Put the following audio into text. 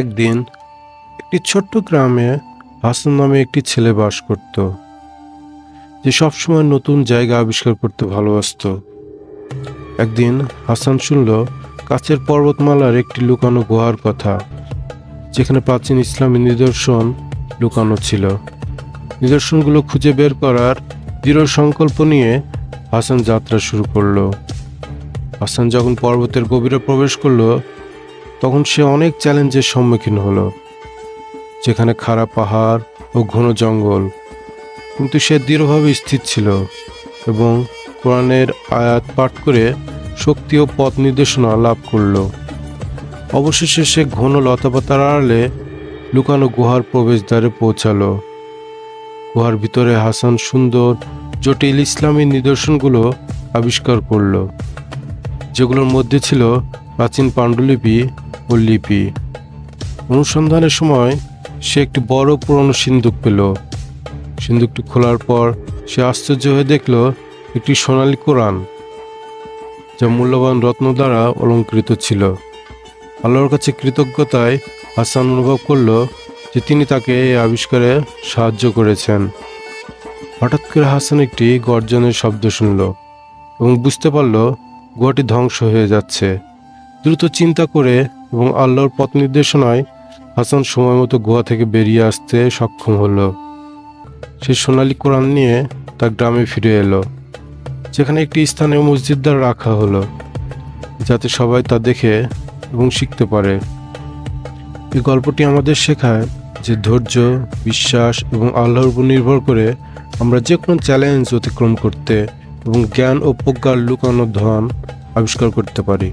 একদিন একটি ছোট্ট গ্রামে হাসান নামে একটি ছেলে বাস করত, যে সবসময় নতুন জায়গা আবিষ্কার করতে ভালোবাসতো। একদিন হাসান শুনল কাছের পর্বতমালার একটি লুকানো গুহার কথা, যেখানে প্রাচীন ইসলামী নিদর্শন লুকানো ছিল। নিদর্শনগুলো খুঁজে বের করার দৃঢ় সংকল্প নিয়ে হাসান যাত্রা শুরু করল। হাসান যখন পর্বতের গভীরে প্রবেশ করল তখন সে অনেক চ্যালেঞ্জের সম্মুখীন হলো, যেখানে খারাপ পাহাড় ও ঘন জঙ্গল। কিন্তু সে দৃঢ়ভাবে স্থির ছিল এবং কোরআনের আয়াত পাঠ করে শক্তি ও পথ নির্দেশনা লাভ করল। অবশেষে সে ঘন লতাপাতার আড়ালে লুকানো গুহার প্রবেশদ্বারে পৌঁছালো। গুহার ভিতরে হাসান সুন্দর, জটিল ইসলামী নিদর্শনগুলো আবিষ্কার করল, যেগুলোর মধ্যে ছিল প্রাচীন পাণ্ডুলিপি ও লিপি। অনুসন্ধানের সময় সে একটি বড় পুরনো সিন্দুক পেল। সিন্দুকটি খোলার পর সে আশ্চর্য হয়ে দেখল একটি সোনালি কোরআন, যা মূল্যবান রত্ন দ্বারা অলঙ্কৃত ছিল। আল্লাহর কাছে কৃতজ্ঞতায় হাসান অনুভব করল যে তিনি তাকে এই আবিষ্কারে সাহায্য করেছেন। হঠাৎ করে হাসান একটি গর্জনের শব্দ শুনল এবং বুঝতে পারল গুহাটি ধ্বংস হয়ে যাচ্ছে। দ্রুত চিন্তা করে এবং আল্লাহর পথ নির্দেশনায় হাসান সময় মতো গুহা থেকে বেরিয়ে আসতে সক্ষম হলো। সে সোনালী কোরআন নিয়ে তার গ্রামে ফিরে এলো, যেখানে একটি স্থানীয় মসজিদ দ্বারা রাখা হলো, যাতে সবাই তা দেখে এবং শিখতে পারে। এই গল্পটি আমাদের শেখায় যে ধৈর্য, বিশ্বাস এবং আল্লাহর উপর নির্ভর করে আমরা যে কোনো চ্যালেঞ্জ অতিক্রম করতে এবং জ্ঞান ও প্রজ্ঞার লুকানো ধন আবিষ্কার করতে পারি।